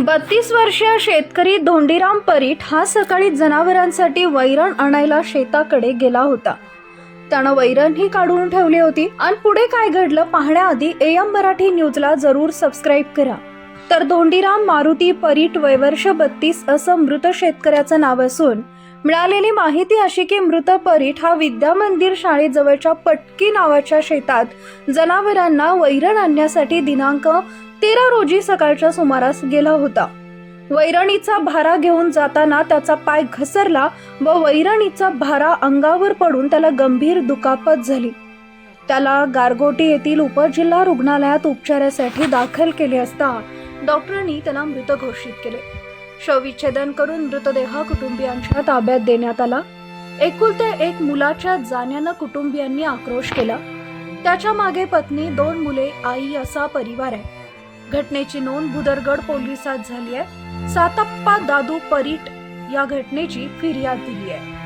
बत्तीस वर्षीय शेतकरी धोंडीराम परीट हा सकाळी जनावरांसाठी वैरण आणायला शेताकडे गेला होता. त्यानं वैरण ही काढून ठेवली होती. आणि पुढे काय घडलं पाहण्याआधी एम मराठी न्यूजला जरूर सबस्क्राईब करा. तर धोंडीराम मारुती परीट वयवर्ष बत्तीस असं मृत शेतकऱ्याचं नाव असून मिळालेली माहिती अशी की मृत परीट हा विद्या मंदिर शाळेजवळच्या पटकी नावाच्या शेतात जनावरांना वैरण आणण्यासाठी दिनांक तेरा रोजी सकाळच्या सुमारास गेला होता. वैरणीचा भारा घेऊन जाताना त्याचा पाय घसरला व वैरणीचा भारा अंगावर पडून त्याला गंभीर दुखापत झाली. त्याला गारगोटी येथील उपजिल्हा रुग्णालयात उपचारासाठी दाखल केले असता डॉक्टरांनी त्याला मृत घोषित केले. शवविच्छेदन करून मृतदेह कुटुंबियांच्या ताब्यात देण्यात आला. एकुलत्या एक मुलाच्या जाण्यानं कुटुंबियांनी आक्रोश केला. त्याच्यामागे पत्नी दोन मुले आई असा परिवार आहे. घटनेची नोंद भुदरगड पोलिसात झाली आहे. सातप्पा दादू परीट या घटनेची फिर्याद दिली आहे.